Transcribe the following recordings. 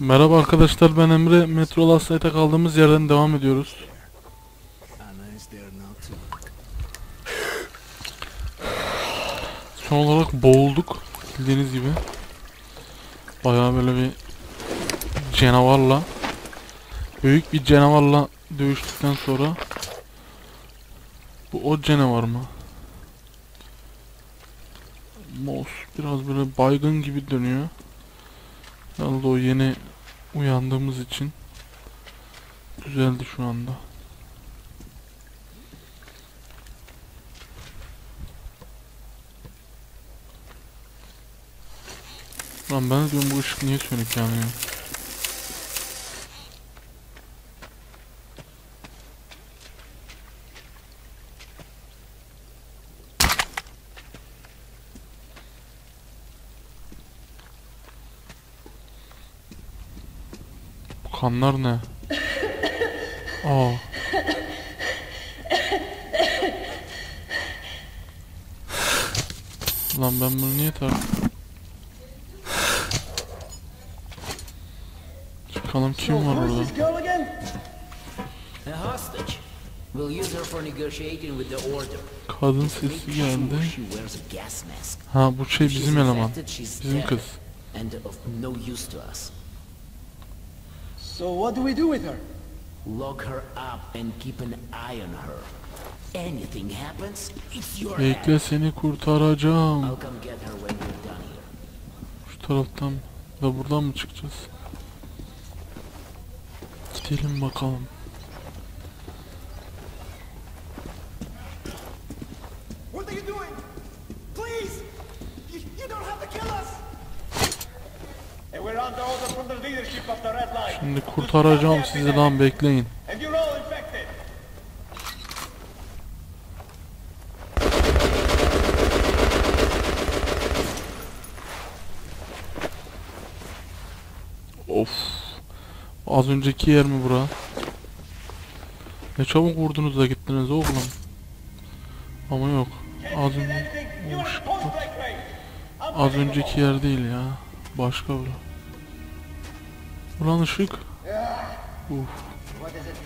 Merhaba arkadaşlar ben Emre. Metro Last Night'a kaldığımız yerden devam ediyoruz. Son olarak boğulduk. Bildiğiniz gibi. Bayağı böyle bir canavarla büyük bir canavarla dövüştükten sonra bu o canavar mı? Mouse biraz böyle baygın gibi dönüyor. Yalnız o yeni uyandığımız için düzeldi şu anda. Lan ben de diyorum bu ışık niye sönük yanıyor? Kanlar ne? Aa. Lan ben bunu niye taktım? Bakalım kim var orada? girl again? A hostage. We'll use her for negotiating with the order. Kadın sesi geldi. Ha bu şey bizim eleman. Bizim kız. And of no use to us. So what do we do with her? Lock her up and keep an eye on her. Anything happens, it's your Bekle head. seni kurtaracağım. I'll come get her when we're done here. Şu taraftan da buradan mı çıkacağız? Gidelim bakalım. Şimdi kurtaracağım sizi lan bekleyin. Of. Az önceki yer mi bura? Ne çabuk vurdunuz da gittiniz oğlum. Ama yok. Az, önce, az önceki yer değil ya. Başka bura. Ulan ışık. Uf. What does it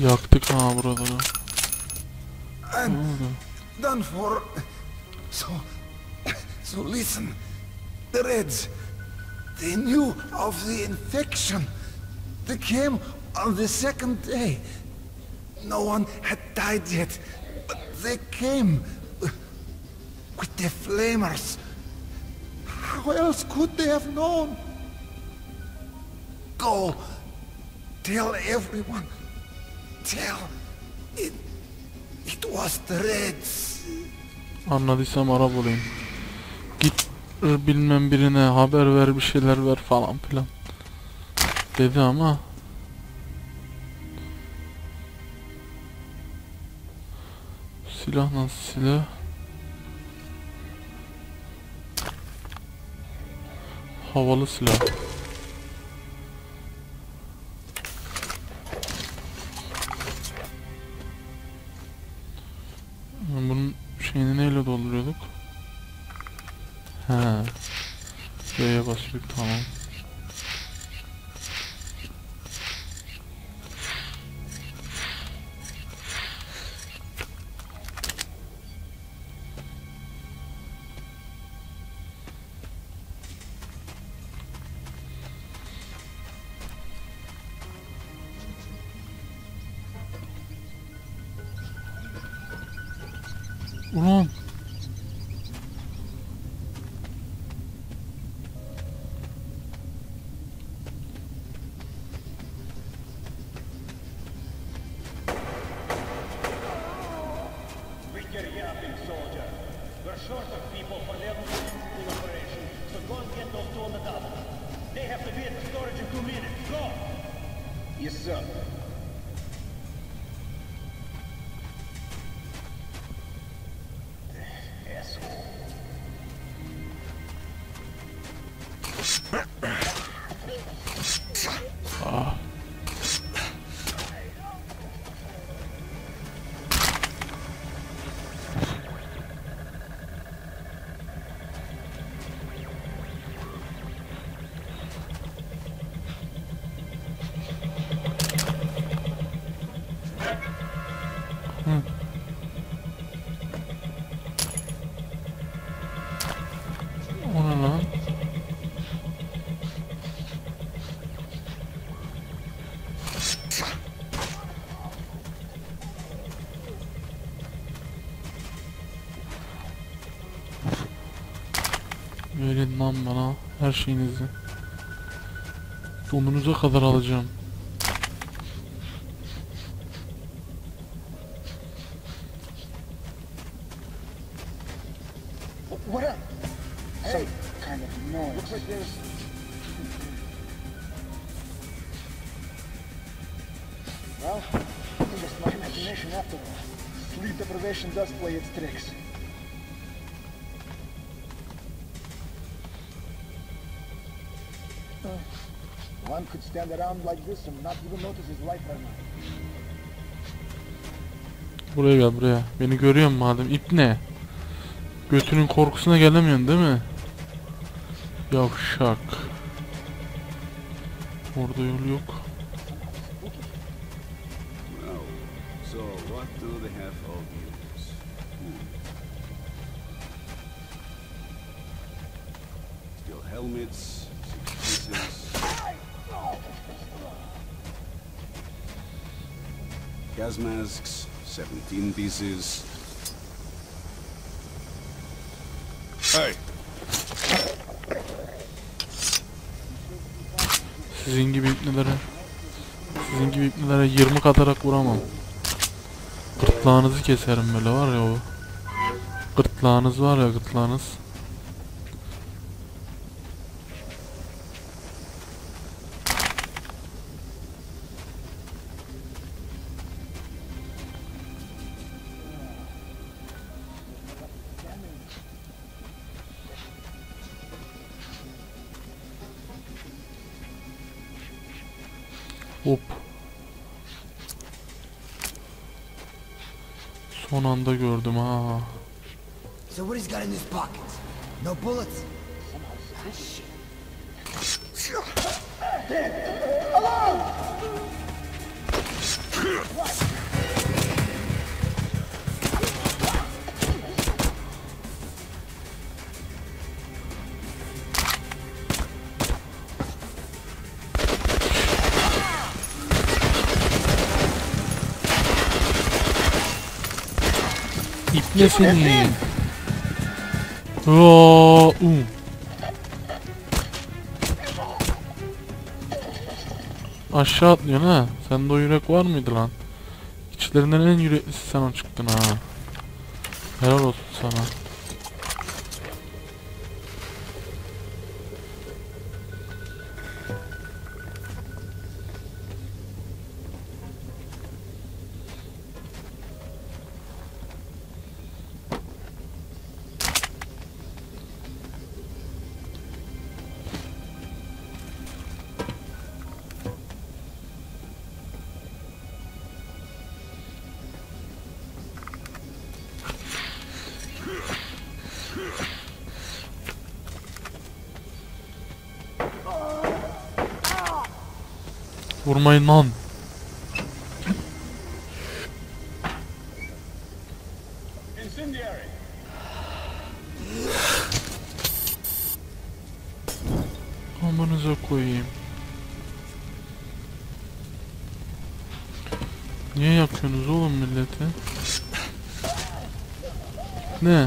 Yaktık ha buraları. Oldu? done for. So, so listen. The Reds, they knew of the infection. They came on the second day. No one had died yet, but they came with the flamers. How else could they have known? Go, tell everyone. Tell it. It was the Reds. Anladıysam ara bulayım. Git bilmem birine haber ver bir şeyler ver falan filan. Dedi ama. Silah nasıl silah? Havalı silah. Double. They have to be at the storage in two minutes. Go! Yes, sir. Verin lan bana her şeyinizi. Donunuza kadar alacağım. What up? Some kind of noise. Looks like there's... Well, I think it's my imagination after all. Sleep deprivation does play its tricks. One could stand around like this and not even notice his life right now. Buraya gel buraya. Beni görüyor musun madem? İp ne? Götünün korkusuna gelemiyorsun değil mi? Yavşak. Orada yol yok. Hmm. Helmets, six pieces. Gas masks, 17 pieces. Hey! Sizin gibi ipnelere Sizin gibi ipnelere 20 katarak vuramam. Gırtlağınızı keserim böyle var ya o. Gırtlağınız var ya gırtlağınız. Son anda gördüm ha. So what he's got in his pockets? No bullets? İpne seni. Aa, u. Aşağı atlıyorsun ha. Sende o yürek var mıydı lan? İçlerinden en yüreklisi sen çıktın ha. Helal olsun sana. Vurmayın lan. Amanıza koyayım. Niye yakıyorsunuz oğlum milleti? Ne?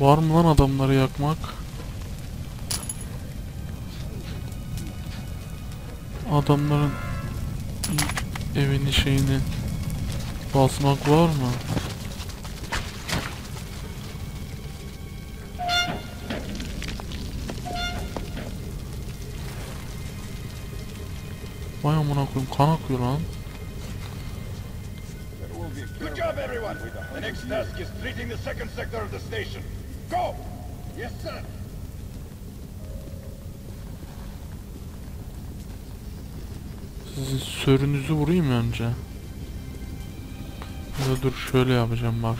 Var mı lan adamları yakmak? Adamların evini şeyini basmak var mı? Vay amına koyayım kan akıyor lan. Good job, everyone. The next task is treating the second sector of the station. Go! Yes, sir. Sizin sörünüzü vurayım önce? Ya dur şöyle yapacağım bak.